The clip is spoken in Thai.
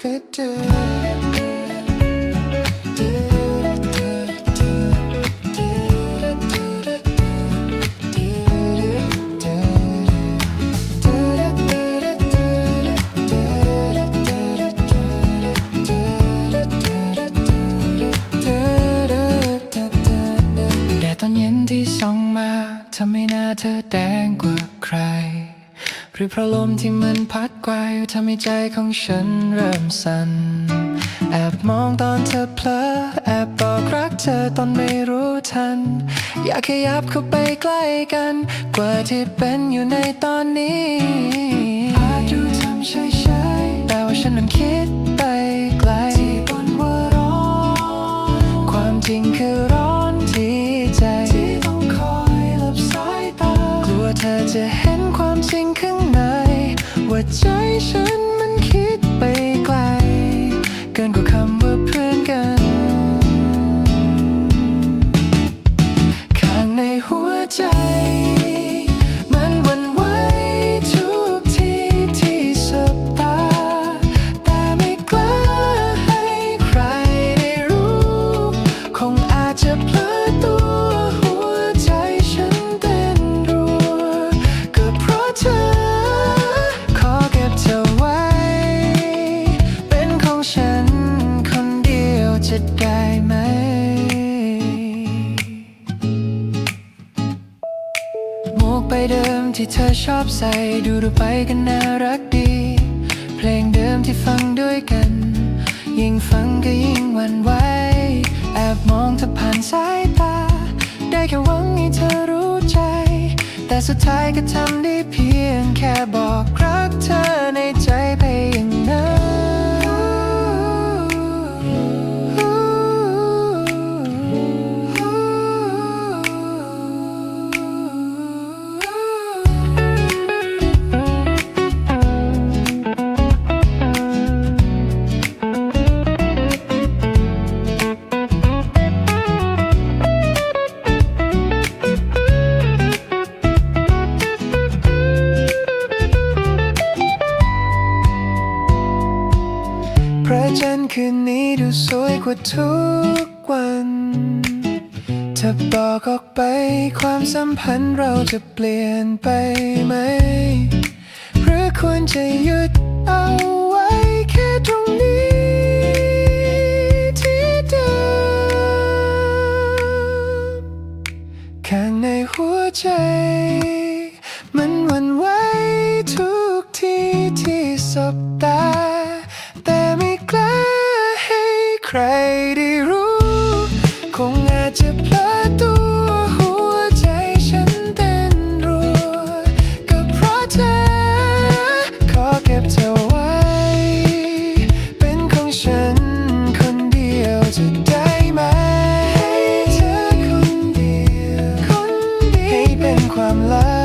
แดดตอนเย็นที่ส่องมาทำให้หน้าเธอแดงกว่าใคร รือเพราะลมที่มันพัดไกวทำให้ใจของฉันเริ่มสั่น แอบมองตอนเธอเพลอแอบบอกรักเธอตอนไม่รู้ทัน อยากขยับเข้าไปใกล้กัน กว่าที่เป็นอยู่ในตอนนี้ ใจฉัน ได้ไหม หมวกใบเดิมที่เธอชอบใส่ดูดูไปกันน่ารักดี เพลงเดิมที่ฟังด้วยกัน ยิ่งฟังก็ยิ่งหวั่นไหวแอบมองเธอผ่านสายตา ได้แค่หวังให้เธอรู้ใจ แต่สุดท้ายก็ทำได้เพียงแค่บอกรักเธอในใจ จันทร์คืนนี้ดูสวยกว่าทุกวันถ้าบอกออกไปความสัมพันธ์เราจะเปลี่ยนไปไหม หรือควรจะหยุดเอาไว้แค่ตรงนี้ที่เดิมข้างในหัวใจ มันวันไหวทุก จะเพลอตัวหัวใจฉันเต้นรัว ก็เพราะเธอ ขอเก็บเธอไว้ เป็นของฉันคนเดียวจะได้ไหม ให้เธอคนเดียว ให้เป็นความลับ